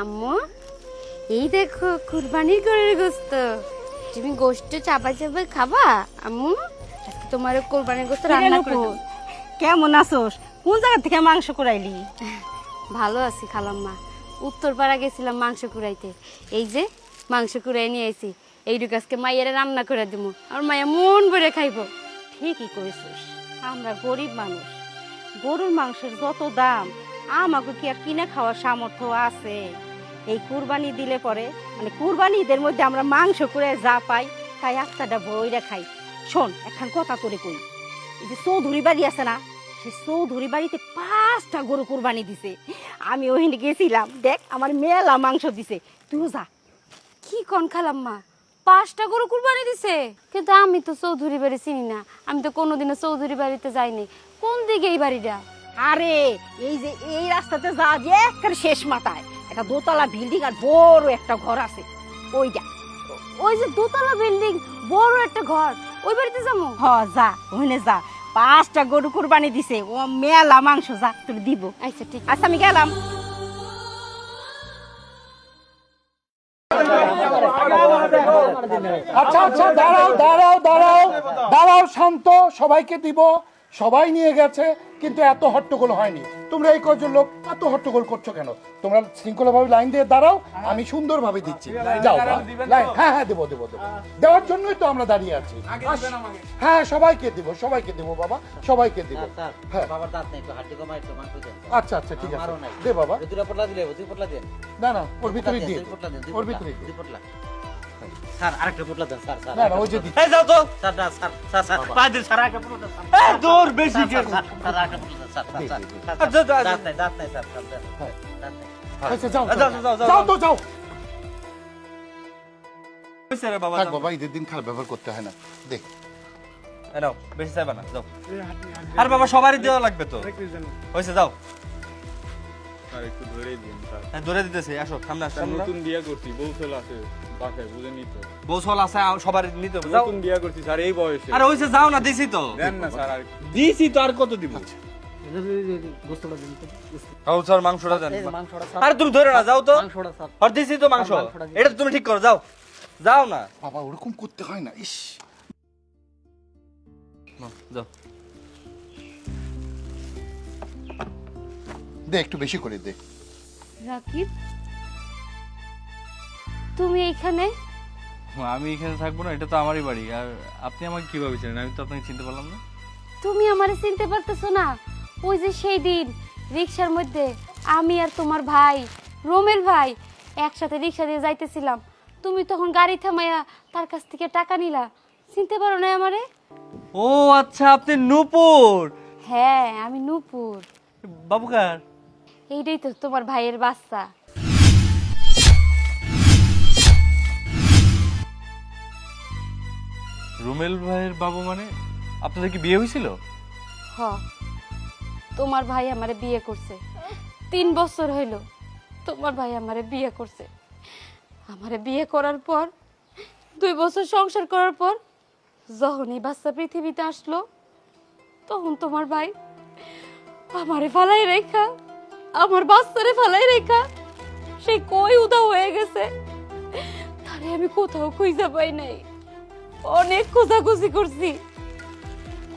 আম্মু এই দেখো কুরবানির গরুর গোস্ত। তুমি গোস্ত চাপা চাপা খাবা? আম্মু আজকে তোমার কোরবানির গোস্ত রান্না করে দেবো। কেমন আছোস কোন জায়গা থেকে মাংস কুড়াইলি? ভালো আছি খালাম্মা। উত্তরপাড়া গেছিলাম মাংস কুড়াইতে। এই যে মাংস কুড়াই নিয়ে আইছি। এইটুকু আজকে মাইয়ের রান্না করে দিব আর মায়া মন ভরে খাইবো। ঠিকই করেছিস আমরা গরিব মানুষ। গরুর মাংসের যত দাম আমাকে কি আর কিনে খাওয়ার সামর্থ্য আছে? এই কুরবানি দিলে পরে মানে কুরবানি ঈদের মধ্যে আমরা মাংস করে যা পাই, তাই একটাটা বইরা খাই। শোন এখন কথা করে কই। এই যে চৌধুরী বাড়ি আছে না সেই চৌধুরী বাড়িতে পাঁচটা গরু কুরবানি দিছে। আমি ওখানে গেছিলাম, দেখ, আমার মেলা মাংস দিছে। তুইও যা। কি কন খালাম মা? পাঁচটা গরু কুরবানি দিছে? কিন্তু আমি তো চৌধুরী বাড়ি চিনি না। আমি তো কোনোদিনও চৌধুরী বাড়িতে যাইনি। কোন দিকে এই বাড়িটা? আরে এই যে এই রাস্তাতে যা দিয়ে একেবারে শেষ মাথায়। একটা দোতলা বিল্ডিং আর বড় একটা ঘর আছে। ওইটা ওই যে দোতলা বিল্ডিং বড় একটা ঘর। ওই বাড়িতে যাব? হ যা ওখানে যা। পাঁচটা গরু কুরবানি দিছে। ও মেলা মাংস যা তোর দিব। আচ্ছা ঠিক আচ্ছা আমি গেলাম। আচ্ছা আচ্ছা দাঁড়াও দাঁড়াও দাঁড়াও দাঁড়াও শান্ত সবাইকে দিব। সবাই নিয়ে গেছে কিন্তু এত হট্টগোল হয়নি। তোমরা এই কজন লোক এত হট্টগোল করছ কেন? তোমরা শৃঙ্খলাভাবে লাইন দিয়ে দাঁড়াও আমি সুন্দরভাবে দিচ্ছি। যাও লাইন হ্যাঁ হ্যাঁ দেবো দেবো দেবো। দেওয়ার জন্যই তো আমরা দাঁড়িয়ে আছি। হ্যাঁ সবাইকে দিব সবাইকে দিব বাবা সবাইকে দিব। হ্যাঁ। আচ্ছা আচ্ছা ঠিক আছে। দে বাবা। না না ওর ভিতরে দিয়ে ওর ভিতরে পোটলা। স্যার আরেকটা পোটলা দেন স্যার স্যার না না ওই যে এই যাও তো স্যার না স্যার স্যার স্যার পাঁচ দিন স্যার আরেকটা পোটলা দেন স্যার। দূর বেশি স্যার, স্যার, স্যার, স্যার আরেকটা পোটলা দেন স্যার স্যার স্যার, স্যার দাঁত নাই দাঁত নাই স্যার স্যার। দাঁত নাই। আচ্ছা যাও যাও, যাও যাও, যাও, যাও যাও। তো যাও। বাবা থাক বাবা ঈদের দিন খারাপ ব্যবহার করতে হয় না। দেখ। নাও, বেশি চাইবা না যাও। আর বাবা সবারই দেওয়া লাগবে তো। হয়েছে যাও। আর একটু ধরেই দিন হ্যাঁ, ধরে দিতেছে আসো সামনে আসো নতুন বিয়া করছি বউ ছেলে আছে বাসায় বুঝে নিত বউ ছল আছে সবার নিতে নতুন বিয়া করছি স্যার এই বয়সে। আরে হয়েছে যাও না দিছি তো। দেন না স্যার আর দিছি তো আর কত দিব? মাংসটা আরে তুমি ধরে না যাও তো। আর দিছি তো মাংস। এটা তুমি ঠিক করো যাও। যাও না। বাবা ওরকম করতে হয় না ইস। যাও। দে একটু বেশি করে দে। রাকিব তুমি এখানে? আমি এখানে থাকব না এটা তো আমারই বাড়ি। আর আপনি আমাকে কীভাবে চিনেন? আমি তো আপনাকে চিনতে পারলাম না। তুমি আমারে চিনতে পারতেছো না? ওই যে সেই দিন রিক্সার মধ্যে আমি আর তোমার ভাই রোমেল ভাই একসাথে রিক্সা দিয়ে যাইতেছিলাম। তুমি তখন গাড়ি থামাইয়া তার কাছ থেকে টাকা নিলা। চিনতে পারো না আমারে? ও আচ্ছা আপনি নূপুর। হ্যাঁ আমি নূপুর। বাবুকার এইটাই তো তোমার ভাইয়ের বাচ্চা। রুমেল ভাইয়ের বাবু মানে আপনাদের কি বিয়ে হয়েছিল? হ। তোমার ভাই আমারে বিয়ে করছে। তিন বছর হইল তোমার ভাই আমারে বিয়ে করছে। আমারে বিয়ে করার পর দুই বছর সংসার করার পর যখনই বাচ্চা পৃথিবীতে আসলো তখন তোমার ভাই আমারে ফালাই রেখা আমার বাচ্চারে ফালাই রেখা। সে কই উদা হয়ে গেছে। তারে আমি কোথাও খুঁজে পাই নাই। অনেক খোঁজাখুঁজি করছি।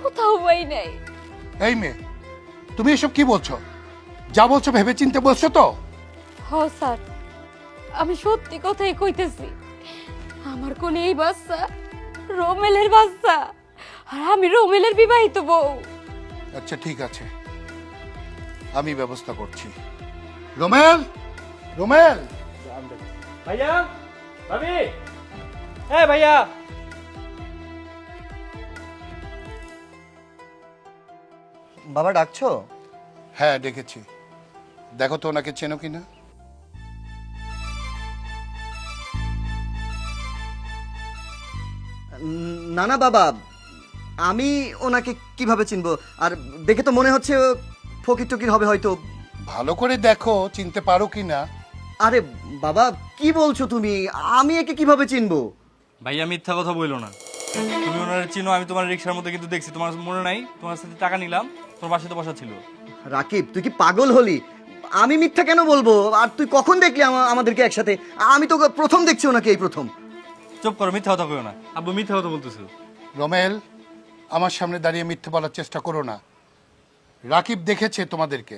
কোথাও পাই নাই। এই মেয়ে তুমি এসব কি বলছো? যা বলছো ভেবে চিনতে বলছো তো? হ স্যার। আমি সত্যি কথাই কইতেছি আমার কোন এই বাচ্চা রোমেলের বাচ্চা আর আমি রোমেলের বিবাহিত বউ। আচ্ছা ঠিক আছে। আমি ব্যবস্থা করছি। রোমেল রোমেল। ভাইয়া ভাবি। হ্যাঁ ভাইয়া। বাবা ডাকছো? হ্যাঁ ডেকেছি। দেখো তো ওনাকে চেনো কিনা। না না বাবা। আমি ওনাকে কীভাবে চিনবো? আর দেখে তো মনে হচ্ছে ও ফকির টকির হবে হয়তো। ভালো করে দেখো চিনতে পারো কি না। আরে বাবা কি বলছো তুমি? আমি একে কীভাবে চিনবো? ভাইয়া মিথ্যা কথা বইলো না। তুমি ওনার চিনো আমি তোমার রিক্সার মধ্যে কিন্তু দেখছি। তোমার মনে নাই তোমার সাথে টাকা নিলাম তোমার বাসাতে বসা ছিল। রাকিব তুই কি পাগল হলি? আমি মিথ্যা কেন বলব? আর তুই কখন দেখলি আমা- আমাদেরকে একসাথে? আমি তো প্রথম দেখছি ওনাকে এই প্রথম। চুপ করো মিথ্যা কথা কইও না। আব্বু মিথ্যা কথা বলতেছো। রমেল আমার সামনে দাঁড়িয়ে মিথ্যে বলার চেষ্টা করো না। রাকিব দেখেছে তোমাদেরকে।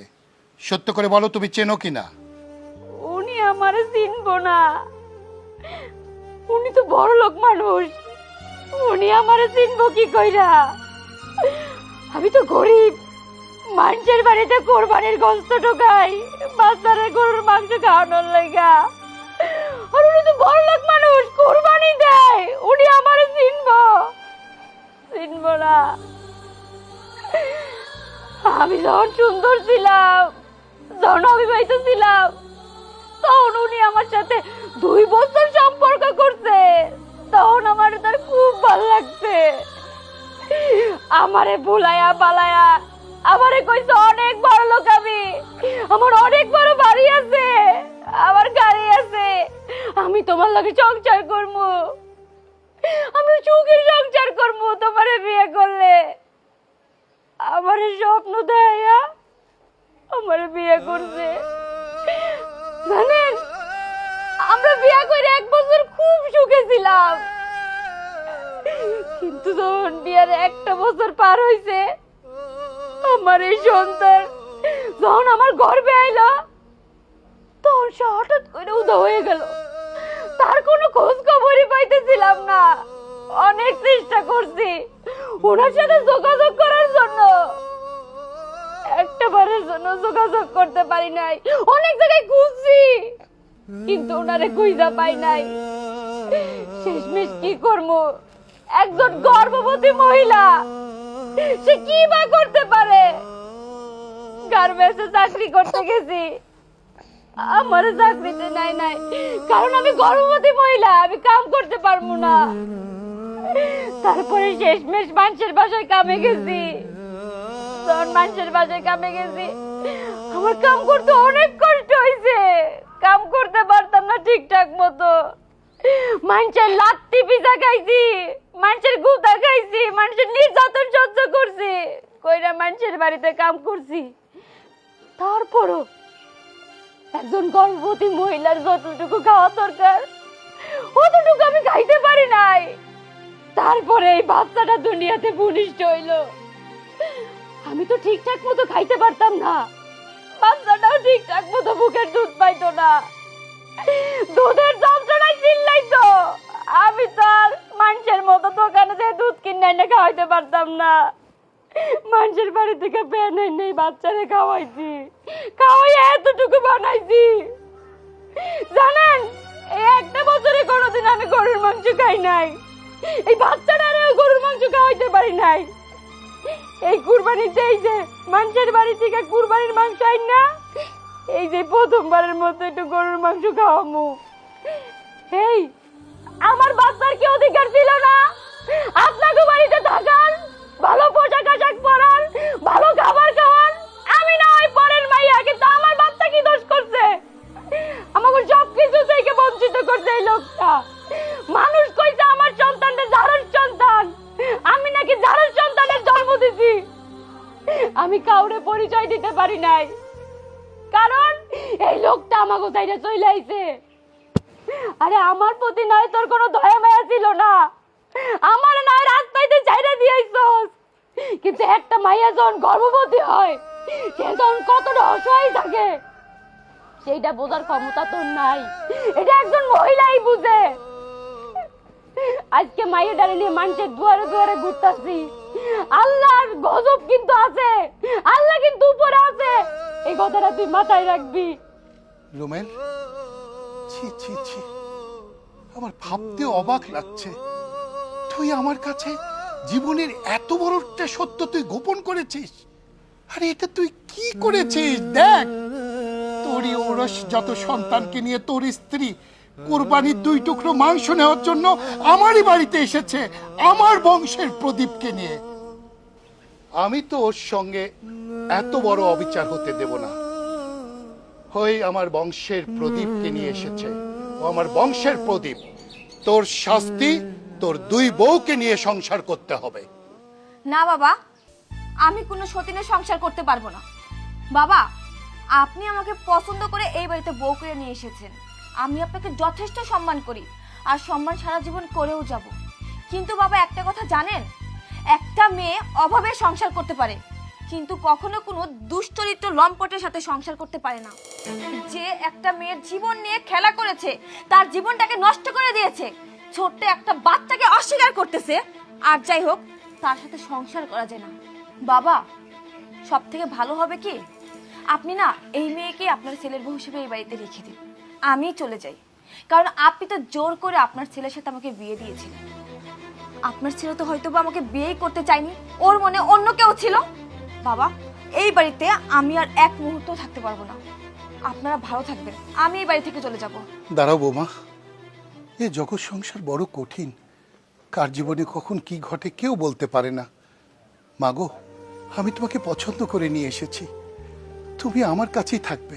সত্য করে বলো, তুমি চেনো কি না উনি আমারে চিনবো না। উনি তো বড় লোক মানুষ। উনি আমারে চিনবো কি কইরা? আমি তো গরিব। মানুষের বাড়িতে কোরবানির গোস্ত ঢোকাই, বাচ্চারে গরুর মাংস খাওয়ানোর লাইগা আর উনি তো বড় লোক মানুষ, কোরবানি দেয়। উনি আমারে আমি যখন সুন্দর ছিলাম, যখন অবিবাহিত ছিলাম, তখন উনি আমার সাথে দুই বছর সম্পর্ক করছে। তখন আমার তার খুব ভালো লাগছে। আমারে ভুলায়া পালায়া আমারে কইছে, অনেক বড় লোক আমি। আমার অনেক বড় বাড়ি আছে। আমার গাড়ি আছে। আমি তোমার লগে সংসার করব। আমি সুখের সংসার করব তোমারে বিয়ে করলে। আমার স্বপ্ন দেয়া, আমার বিয়ে করছে। জানেন, আমরা বিয়ে করে এক বছর খুব সুখে ছিলাম। কিন্তু যখন বিয়ের একটা বছর পার হইছে, আমার এই সন্তান যখন আমার গর্বে আইলো, তখন সে হঠাৎ করে উদা হয়ে গেল। তার কোনো খোঁজ খবরই পাইতেছিলাম না। অনেক চেষ্টা করছি। ওনার সাথে যোগাযোগ করার জন্য। একটা বারের জন্য যোগাযোগ করতে পারি নাই। অনেক জায়গায় খুঁজছি কিন্তু ওনারে খুঁজা পাই নাই। শেষমেশ কি করব? একজন গর্ভবতী মহিলা, সে কি বা করতে পারে? গার্মেন্টসে চাকরি করতে গেছি। আমার চাকরিতে নাই নাই। কারণ আমি গর্ভবতী মহিলা, আমি কাম করতে পারব না। তারপরে শেষমেশ মানুষের বাসায় কামে গেছি। যখন মানুষের বাসায় কামে গেছি। আমার কাম করতে অনেক কষ্ট হয়েছে কাম করতে পারতাম না ঠিকঠাক মতো। মানুষের লাত্তি পিজা খাইছি, মানুষের গুতা খাইছি, মানুষের নির্যাতন সহ্য করছি। কইরা মানুষের বাড়িতে কাম করছি। তারপরও একজন গর্ভবতী মহিলার যতটুকু খাওয়া দরকার, অতটুকু আমি খাইতে পারি নাই। তারপরে এই বাচ্চাটা দুনিয়াতে ভূমিষ্ঠ হইল। আমি তো ঠিকঠাক মতো খাইতে পারতাম না। বাচ্চাটাও ঠিকঠাক মতো বুকের দুধ পাইতো না। দুধের যন্ত্রণায় চিল্লাইতো। আমি তো আর মানুষের মতো দোকানে যে দুধ কিনে এনে খাওয়াইতে পারতাম না। মানুষের বাড়ি থেকে পেন নেই বাচ্চারে খাওয়াইছি। খাওয়াই এতটুকু বানাইছি। জানেন, এই একটা বছরে কোনোদিন আমি গরুর মাংস খাই নাই। এই বাচ্চাটারে গরুর মাংস খাওয়াইতে পারি নাই। এই কুরবানিতে এই যে মানুষের বাড়ি থেকে কুরবানির মাংস আইন না, এই যে প্রথমবারের মতো একটু গরুর মাংস খাওয়ামু। এই আমার বাচ্চার কি অধিকার ছিল না? আপনাকে বাড়িতে থাকার, ভালো পোশাক আশাক পরান ভালো খাবার খাওয়ান আমি না ওই পরের মাইয়া, কিন্তু আমার বাচ্চা কি দোষ করছে? আমাকে সব কিছু থেকে বঞ্চিত করছে এই লোকটা। মানুষ আমি কাউরে পরিচয় দিতে পারি নাই। কারণ এই লোকটা আমাকে চাইতে চলে আইছে। আরে আমার প্রতি নয় তোর কোনো দয়া মায়া ছিল না। আমার নয় রাস্তাইতে চাইরে দিয়েছস কিন্তু একটা মাইয়া যখন গর্ভবতী হয়, সে তখন কতটা অসহায় থাকে, সেইটা বোঝার ক্ষমতা তোর নাই। এটা একজন মহিলাই বুঝে। আজকে মায়ের ডালে নিয়ে মানুষের দুয়ারে দুয়ারে ঘুরতাছি। আল্লাহর গজব কিন্তু আছে। আল্লাহ কিন্তু উপরে আছে। এই কথাটা তুই মাথায় রাখবি। ছি ছি ছি। আমার ভাবতে অবাক লাগছে। তুই আমার কাছে জীবনের এত বড় একটা সত্য তুই গোপন করেছিস? আরে, এটা তুই কি করেছিস? দেখ, তোরই ওরস যত সন্তানকে নিয়ে তোর স্ত্রী কোরবানির দুই টুকরো মাংস নেওয়ার জন্য আমারই বাড়িতে এসেছে, আমার বংশের প্রদীপকে নিয়ে। আমি তো ওর সঙ্গে এত বড় অবিচার হতে দেব না। হয়ে আমার বংশের প্রদীপকে নিয়ে এসেছে। ও আমার বংশের প্রদীপ। তোর শাস্তি, তোর দুই বউকে নিয়ে সংসার করতে হবে। না বাবা, আমি কোনো সতীনের সংসার করতে পারব না। বাবা, আপনি আমাকে পছন্দ করে এই বাড়িতে বউ করে নিয়ে এসেছেন। আমি আপনাকে যথেষ্ট সম্মান করি, আর সম্মান সারা জীবন করেও যাব। কিন্তু বাবা, একটা কথা জানেন? একটা মেয়ে অভাবে সংসার করতে পারে, কিন্তু কখনো কোনো দুশ্চরিত্র লম্পটের সাথে সংসার করতে পারে না। যে একটা মেয়ের জীবন নিয়ে খেলা করেছে, তার জীবনটাকে নষ্ট করে দিয়েছে, ছোট্ট একটা বাচ্চাকে অস্বীকার করতেছে, আর যাই হোক, তার সাথে সংসার করা যায় না। বাবা সব থেকে ভালো হবে কি? আপনি না এই মেয়েকে আপনার ছেলের বউ হিসেবে এই বাড়িতে রেখে দিন। আমি চলে যাই। কারণ আপনি তো জোর করে আপনার ছেলের সাথে আমাকে বিয়ে দিয়েছিলেন। আপনার ছেলে তো হয়তো বা আমাকে বিয়েই করতে চায়নি। ওর মনে অন্য কেউ ছিল? বাবা, এই বাড়িতে আমি আর এক মুহূর্ত থাকতে পারব না। আপনারা ভালো থাকবেন। আমি এই বাড়ি থেকে চলে যাব। দাঁড়াও বৌমা। এ জগৎ সংসার বড় কঠিন। কার জীবনে কখন কি ঘটে কেউ বলতে পারে না। মাগো, আমি তোমাকে পছন্দ করে নিয়ে এসেছি। তুমি আমার কাছেই থাকবে।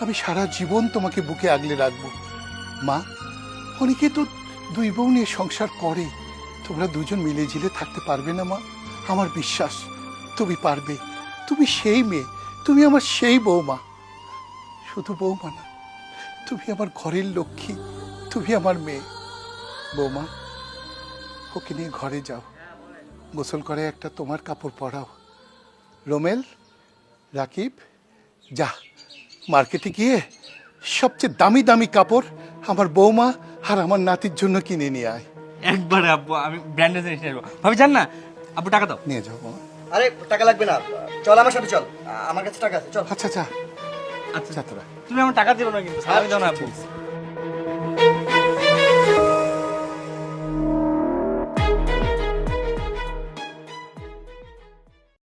আমি সারা জীবন তোমাকে বুকে আগলে রাখব। মা, অনেকে তো দুই বউ নিয়ে সংসার করে। তোমরা দুজন মিলে ঝিলে থাকতে পারবে না, মা। আমার বিশ্বাস, তুমি পারবে। তুমি সেই মেয়ে, তুমি আমার সেই বৌমা। শুধু বৌমা না, তুমি আমার ঘরের লক্ষ্মী, তুমি আমার মেয়ে। বৌমা, ওকে নিয়ে ঘরে যাও। গোসল করে একটা তোমার কাপড় পরাও। রোমেল, রাকিব, যা, মার্কেটে গিয়ে সবচেয়ে দামি দামি কাপড় আমার বৌমা আর আমার নাতির জন্য কিনে নিয়ে আয়। একবারে আব্বু আমি ব্র্যান্ডের জিনিস নিয়ে আসব। ভাবি জান না। আব্বু টাকা দাও। নিয়ে যাও আরে টাকা লাগবে না। চল আমার সাথে চল। আমার কাছে টাকা আছে চল। আচ্ছা আচ্ছা। আচ্ছা। তোরা তুমি আমার টাকা দিও না কিন্তু। আমি দাও না আব্বু।